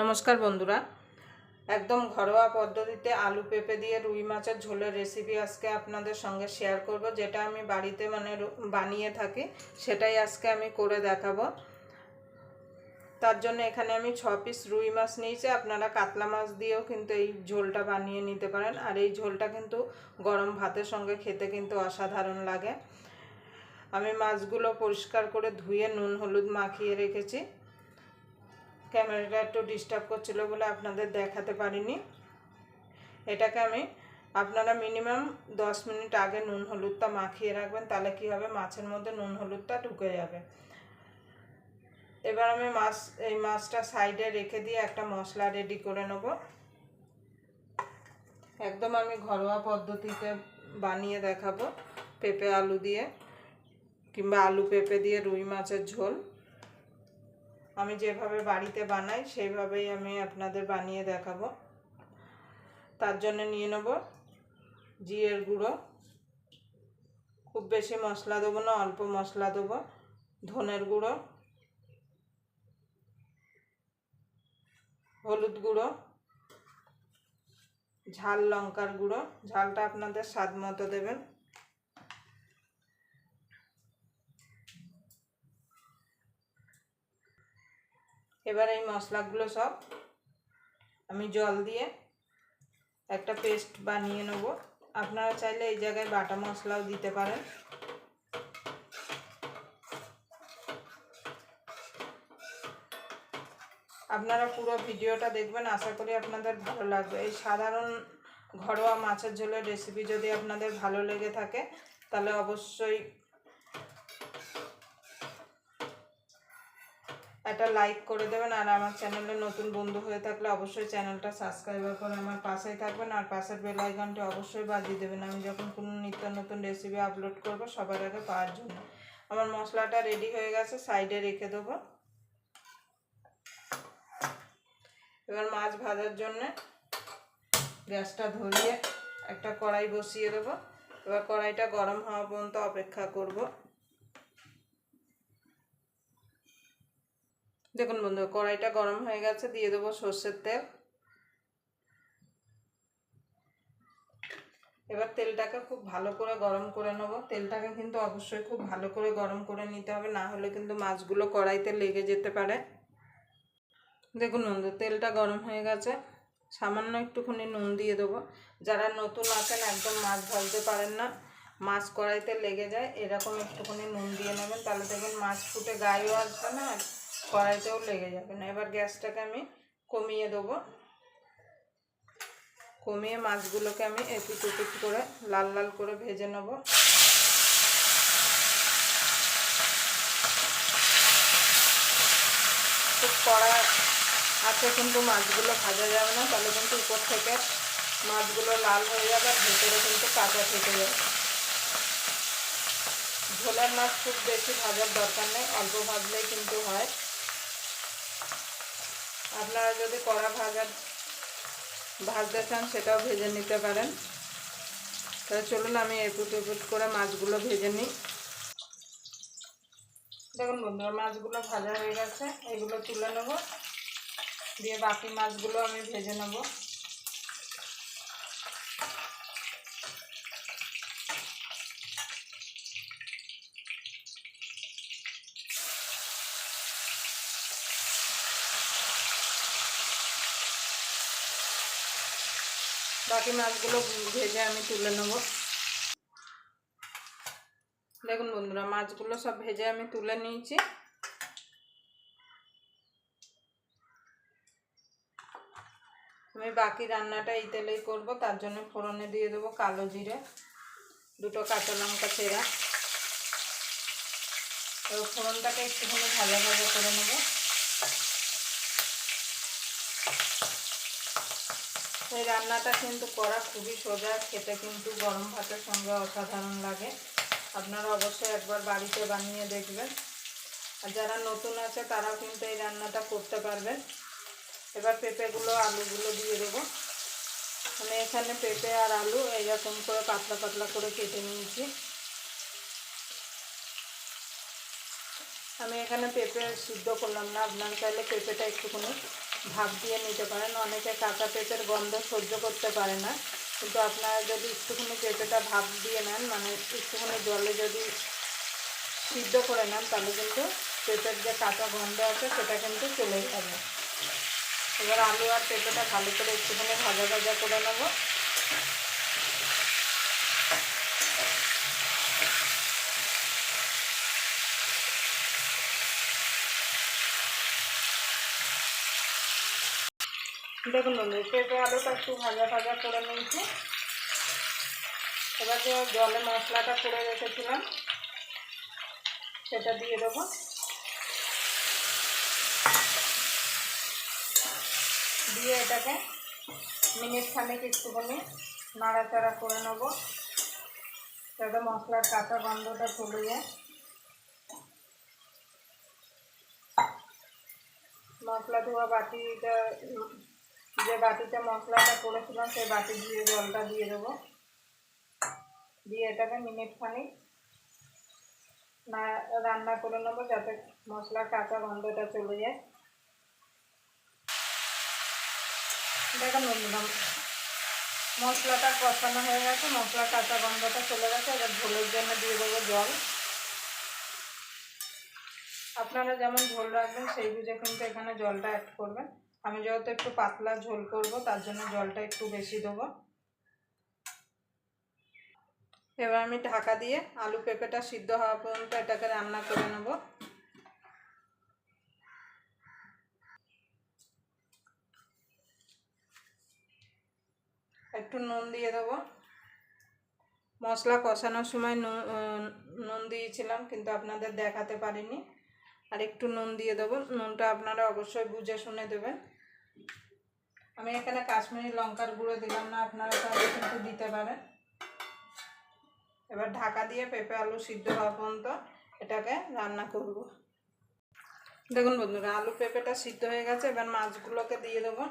নমস্কার বন্ধুরা। একদম ঘরোয়া পদ্ধতিতে আলু পেঁপে দিয়ে রুই মাছের ঝোলের রেসিপি আজকে আপনাদের সঙ্গে শেয়ার করব, যেটা আমি বাড়িতে মানে বানিয়ে থাকি, সেটাই আজকে আমি করে দেখাবো। তার জন্য এখানে আমি ছ পিস রুই মাছ নিয়েছি, আপনারা কাতলা মাছ দিয়েও কিন্তু এই ঝোলটা বানিয়ে নিতে পারেন, আর এই ঝোলটা কিন্তু গরম ভাতের সঙ্গে খেতে কিন্তু অসাধারণ লাগে। আমি মাছগুলো পরিষ্কার করে ধুয়ে নুন, হলুদ মাখিয়ে রেখেছি। ক্যামেরাটা একটু ডিস্টার্ব করছিল বলে আপনাদের দেখাতে পারিনি। এটাকে আমি আপনারা মিনিমাম দশ মিনিট আগে নুন হলুদটা মাখিয়ে রাখবেন, তাহলে কি হবে? মাছের মধ্যে নুন হলুদটা ঢুকে যাবে। এবার আমি মাছ, এই মাছটা সাইডে রেখে দিয়ে একটা মশলা রেডি করে নেব। একদম আমি ঘরোয়া পদ্ধতিতে বানিয়ে দেখাবো, পেঁপে আলু দিয়ে কিংবা আলু পেঁপে দিয়ে রুই মাছের ঝোল। আমি যেভাবে বাড়িতে বানাই, সেইভাবেই আমি আপনাদের বানিয়ে দেখাবো। তার জন্য নিয়ে নেব জিরের গুঁড়ো। খুব বেশি মশলা দেবো না, অল্প মশলা দেবো। ধনের গুঁড়ো। হলুদ গুঁড়ো। ঝাল লঙ্কার গুঁড়ো। ঝালটা আপনাদের স্বাদ মতো দেবেন। এবার এই মশলাগুলো সব আমি জল দিয়ে একটা পেস্ট বানিয়ে নেব। আপনারা চাইলে এই জায়গায় বাটা মশলাও দিতে পারেন। আপনারা পুরো ভিডিওটা দেখবেন, আশা করি আপনাদের ভালো লাগবে। এই সাধারণ ঘরোয়া মাছের ঝোলের রেসিপি যদি আপনাদের ভালো লেগে থাকে, তাহলে অবশ্যই একটা লাইক করে দেবেন আর আমার চ্যানেলে নতুন বন্ধু হয়ে থাকলে অবশ্যই চ্যানেলটা সাবস্ক্রাইব করে আমার পাশেই থাকবেন আর পাশের বেল আইকনটি অবশ্যই বাজিয়ে দেবেন। আমি যখন কোনো নিত্য নতুন রেসিপি আপলোড করব সবার আগে পাওয়ার জন্য। আমার মশলাটা রেডি হয়ে গেছে সাইডে রেখে দেবো। এবার মাছ ভাজার জন্য গ্যাসটা ধরিয়ে একটা কড়াই বসিয়ে দেবো। এবার কড়াইটা গরম হওয়া পর্যন্ত অপেক্ষা করব। দেখুন বন্ধু, কড়াইটা গরম হয়ে গেছে, দিয়ে দেবো সর্ষের তেল। এবার তেলটাকে খুব ভালো করে গরম করে নেব। তেলটাকে কিন্তু অবশ্যই খুব ভালো করে গরম করে নিতে হবে, না হলে কিন্তু মাছগুলো কড়াইতে লেগে যেতে পারে। দেখুন বন্ধু, তেলটা গরম হয়ে গেছে। সামান্য একটুখানি নুন দিয়ে দেবো। যারা নতুন আছেন, একদম মাছ ভাজতে পারেন না। মাছ কড়াইতে লেগে যায়, এরকম একটুখানি নুন দিয়ে নেবেন, তাহলে দেখবেন মাছ ফুটে গায়েও আসবে না কড়াইতেও লেগে যাবে না। এবার গ্যাসটাকে আমি কমিয়ে দেবো। কমিয়ে মাছগুলোকে আমি এপিট উপিট করে লাল লাল করে ভেজে নেব। খুব কড়া আছে কিন্তু মাছগুলো ভাজা যাবে না, তাহলে কিন্তু উপর থেকে মাছগুলো লাল হয়ে যাবে আর ভেতরে কিন্তু কাঁচা থেকে যাবে। ঝোলার মাছ খুব বেশি ভাজার দরকার নেই, অল্প ভাজলেই কিন্তু হয়। আপনারা যদি কড়া ভাজা ভাজতে চান, সেটাও ভেজে নিতে পারেন। তাহলে চলুন, আমি এপুট এপুট করে মাছগুলো ভেজে নিই। দেখুন বন্ধুরা, মাছগুলো ভাজা হয়ে গেছে। এগুলো তুলে নেব। দিয়ে বাকি মাছগুলো আমি ভেজে নেব। বাকি মাছগুলো ভেজে আমি তুলে নেব। দেখুন বন্ধুরা, মাছগুলো সব ভেজে আমি তুলে নিয়েছি। আমি বাকি রান্নাটা এই তেলেই করব, তার জন্য ফোড়নে দিয়ে দেবো কালো জিরে, দুটো কাঁচা লঙ্কা চেরা এবার ফোড়নটাকে একটুখানি ভাজা করে নেব। এই রান্নাটা কিন্তু করা খুবই সোজা, খেতে কিন্তু গরম ভাতের সঙ্গে অসাধারণ লাগে। আপনারা অবশ্যই একবার বাড়িতে বানিয়ে দেখবেন। আর যারা নতুন আছে, তারাও কিন্তু এই রান্নাটা করতে পারবেন। এবার পেঁপেগুলো, আলুগুলো দিয়ে দেবো। মানে এখানে পেঁপে আর আলু এইরকম করে পাতলা পাতলা করে কেটে নিয়েছি। আমি এখানে পেঁপে সিদ্ধ করলাম না, আপনার চাইলে পেঁপেটা একটুখানি ভাপ দিয়ে নিতে পারেন। অনেকে কাঁচা পেঁপের গন্ধ সহ্য করতে পারে না। কিন্তু আপনারা যদি একটুখানি পেঁপেটা ভাপ দিয়ে নেন মানে একটুখানি জলে যদি সিদ্ধ করে নেন, তাহলে কিন্তু পেঁপের যে কাঁচা গন্ধ আছে, সেটা কিন্তু চলে যাবে। এবার আলু আর পেঁপেটা ভালো করে একটুখানি ভাজা ভাজা করে নেব। দেখুন বন্ধু পেঁপে আলুটা একটু ভাজা ভাজা করে নিয়েছি। এবার যে জলে মশলাটা করে রেখেছিলাম, সেটা দিয়ে দেবো। দিয়ে এটাকে মিনিট খানেক একটুখানি নাড়াচাড়া করে নেব, যাতে মশলার কাঁচা গন্ধটা চলে যায়। মশলা ধোয়া বাটিটা যে বাটিতে মশলাটা করেছিলাম, সেই বাটি দিয়ে জলটা দিয়ে দেবো। দিয়ে এটাকে মিনিট খানিক না, রান্না করে নেব যাতে মশলার কাঁচা গন্ধটা চলে যায়। দেখুন বন্ধুরা মশলাটা কষানো হয়ে গেছে মশলার কাঁচা গন্ধটা চলে গেছে। এবার ঝোলের জন্য দিয়ে দেবো জল। আপনারা যেমন ঝোল রাখবেন, সেই বুঝে কিন্তু এখানে জলটা অ্যাড করবেন। আমি যেহেতু একটু পাতলা ঝোল করব, তার জন্য জলটা একটু বেশি দেবো। এবার আমি ঢাকা দিয়ে আলু পেঁপেটা সিদ্ধ হওয়া পর্যন্ত এটাকে রান্না করে নেব। একটু নুন দিয়ে দেবো। মশলা কষানোর সময় নুন নুন দিয়েছিলাম, কিন্তু আপনাদের দেখাতে পারিনি। আর একটু নুন দিয়ে দেবো। নুনটা আপনারা অবশ্যই বুঝে শুনে দেবেন। আমি এখানে কাশ্মীরি লঙ্কার গুঁড়ো দিলাম না, আপনারা তাহলে কিন্তু দিতে পারেন। এবার ঢাকা দিয়ে পেঁপে আলু সিদ্ধ হওয়া পর্যন্ত এটাকে রান্না করব। দেখুন বন্ধুরা, আলু পেঁপেটা সিদ্ধ হয়ে গেছে, এবার মাছগুলোকে দিয়ে দেবো।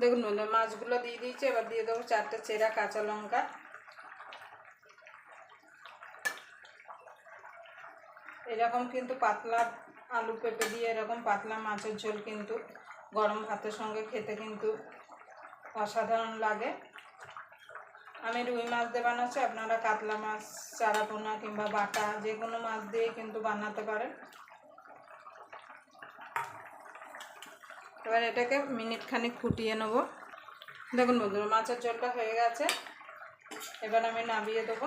দেখুন বন্ধু মাছগুলো দিয়ে দিয়েছি, এবার দিয়ে দেবো চারটে চেরা কাঁচা লঙ্কা। এরকম কিন্তু পাতলা আলু পেঁপে দিয়ে এরকম পাতলা মাছের ঝোল কিন্তু গরম ভাতের সঙ্গে খেতে কিন্তু অসাধারণ লাগে। আমি রুই মাছ দিয়ে বানাচ্ছি, আপনারা কাতলা মাছ, চারাপোনা কিংবা বাটা যে কোনো মাছ দিয়ে কিন্তু বানাতে পারেন। এবার এটাকে মিনিট খানিক ফুটিয়ে নেব। দেখুন বন্ধুরা, মাছের ঝোলটা হয়ে গেছে। এবার আমি নামিয়ে দেবো।